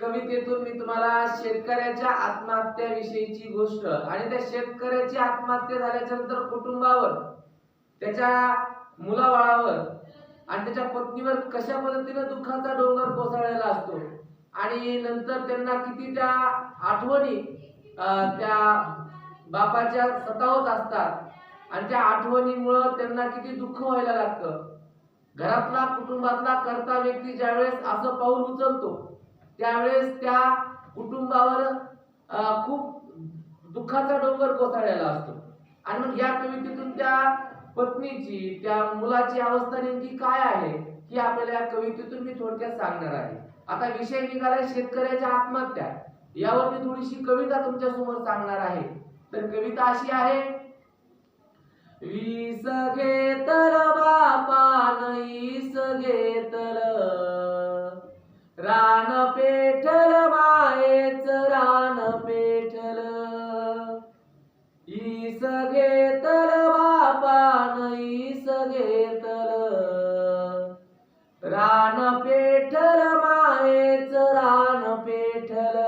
कवितेतून मी तुम्हाला शेतकऱ्याच्या आत्महत्याविषयीची गोष्ट आणि त्या शेतकऱ्याची आत्महत्या झाल्याच्यानंतर कुटुंबावर त्याच्या मुलाबाळावर आणि त्याच्या पत्नीवर कशा पद्धतीने दुःखाचा डोंगर कोसळलेला असतो? आणि नंतर त्यांना किती त्या आठवणी त्या बापाच्या सतावत असतात आणि त्या आठवणीमुळं त्यांना किती दुःख व्हायला लागतं? घरातला कुटुंबातला करता व्यक्ती ज्यावेळेस असं पाऊल उचलतो त्यावेळेस त्या कुटुंबावर खूप दुःखाचा डोंगर कोसळलेला असतो. आणि मग या कवितेतून त्या पत्नीची त्या मुलाची अवस्था नेमकी काय आहे ही आपल्याला या कवितेतून मी थोडक्यात सांगणार आहे. आता विषय निघाला शेतकऱ्याच्या आत्महत्या. यावर मी थोडीशी कविता तुमच्यासमोर सांगणार आहे. तर कविता अशी आहे विस घेतल ईस घेतल बापान ईस घेतल. रान पेठल मायेच रान पेठल.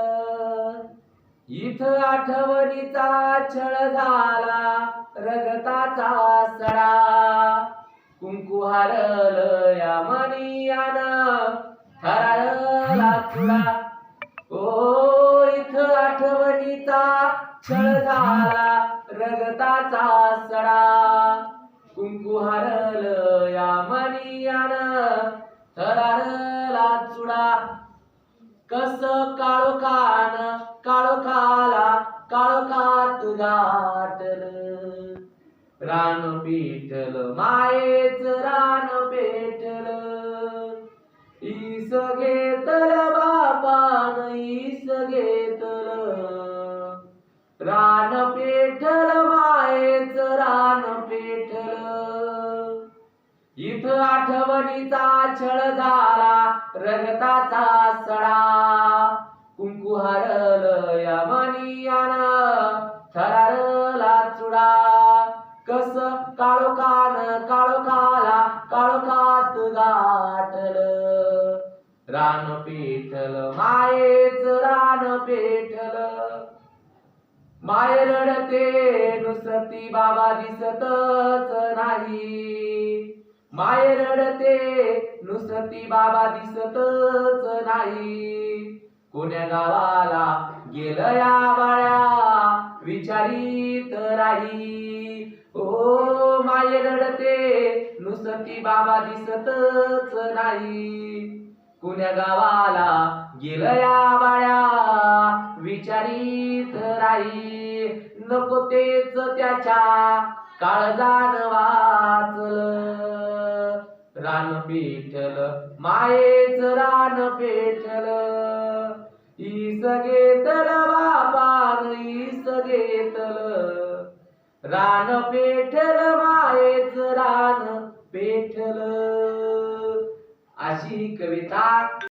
इथ आठवणीचा छळ झाला रगताचा सडा. कुंकू हारल या मनियान हरला तुला. ओ इथ आठवणीचा छळ झाला. रगताचा सडा. कुंकू हरल या मनियान थरारला चुडा. कस काळोखान काळोखाला काळोखात गाठल. रान पेटल मायेच रान पेटल. ईस घेतल रान पेटल मायेच रान पेटल इथ आठवणीचा छळ झाला रगताचा सडा. कुंकू हरल या मनियान थरारला चुडा. कस काळोखान काळोखाला काळोखात गाठल. रान पेटल मायेच रान पेटल माय रडते नुसती बाबा दिसतच नाही. माय रडते नुसती बाबा दिसतच नाही. कोण्या गावाला गेलं या बाळ्या विचारीत राही ओ माय रडते नुसती बाबा दिसतच नाही. कुण्या गावाला गेलया बाळ्या? विचारीत राही नको तेच त्याच्या काळजान वाचल रान पेटल मायेच रान पेटल ईस घेतल बापान ईस घेतल. रान पेटल मायेच रान पेटल अशी ही कविता